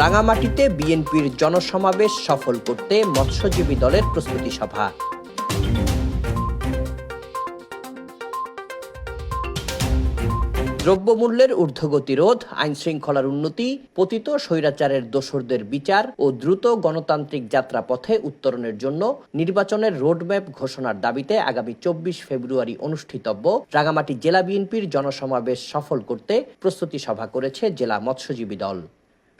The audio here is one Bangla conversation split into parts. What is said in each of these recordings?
রাঙামাটিতে বিএনপির জনসমাবেশ সফল করতে মৎস্যজীবী দলের প্রস্তুতি সভা। দ্রব্যমূল্যের ঊর্ধ্বগতি রোধ আইন শৃঙ্খলার উন্নতি, পতিত স্বৈরাচারের দোসরদের বিচার ও দ্রুত গণতান্ত্রিক যাত্রাপথে উত্তরণের জন্য নির্বাচনের রোডম্যাপ ঘোষণার দাবিতে আগামী চব্বিশ ফেব্রুয়ারি অনুষ্ঠিতব্য রাঙামাটি জেলা বিএনপির জনসমাবেশ সফল করতে প্রস্তুতি সভা করেছে জেলা মৎস্যজীবী দল।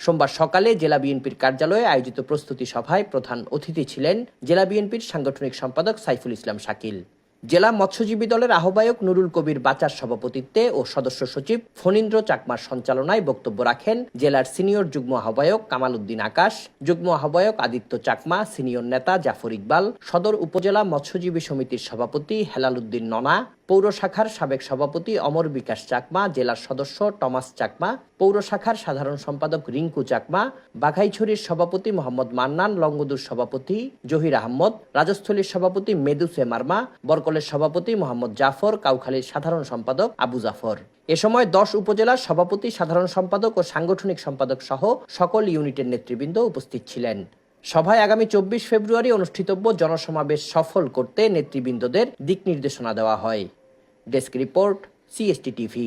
সোমবার সকালে জেলা বিএনপির কার্যালয়ে আয়োজিত প্রস্তুতি সভায় প্রধান অতিথি ছিলেন জেলা বিএনপির সাংগঠনিক সম্পাদক সাইফুল ইসলাম শাকিল। জেলা মৎস্যজীবী দলের আহ্বায়ক নুরুল কবির বাচার সভাপতিত্বে ও সদস্য সচিব ফণীন্দ্র চাকমার সঞ্চালনায় বক্তব্য রাখেন জেলার সিনিয়র যুগ্ম আহ্বায়ক কামাল উদ্দিন আকাশ, যুগ্ম আহ্বায়ক আদিত্য চাকমা, সিনিয়র নেতা জাফর ইকবাল, সদর উপজেলা মৎস্যজীবী সমিতির সভাপতি হেলাল উদ্দিন ননা পৌর শাখার সাবেক সভাপতি অমর বিকাশ চাকমা, জেলার সদস্য টমাস চাকমা পৌর শাখার সাধারণ সম্পাদক রিঙ্কু চাকমা, বাঘাইছড়ির সভাপতি মোহাম্মদ মান্নান লঙ্গদুর সভাপতি জহির আহমদ, রাজস্থলীর সভাপতি মেদুসে মার্মা, বরকলের সভাপতি মোহাম্মদ জাফর, কাউখালীর সাধারণ সম্পাদক আবু জাফর। এ সময় দশ উপজেলার সভাপতি, সাধারণ সম্পাদক ও সাংগঠনিক সম্পাদক সহ সকল ইউনিটের নেতৃবৃন্দ উপস্থিত ছিলেন। সভায় আগামী চব্বিশ ফেব্রুয়ারি অনুষ্ঠিতব্য জনসমাবেশ সফল করতে নেতৃবৃন্দদের দিক নির্দেশনা দেওয়া হয়। Desk report CST TV.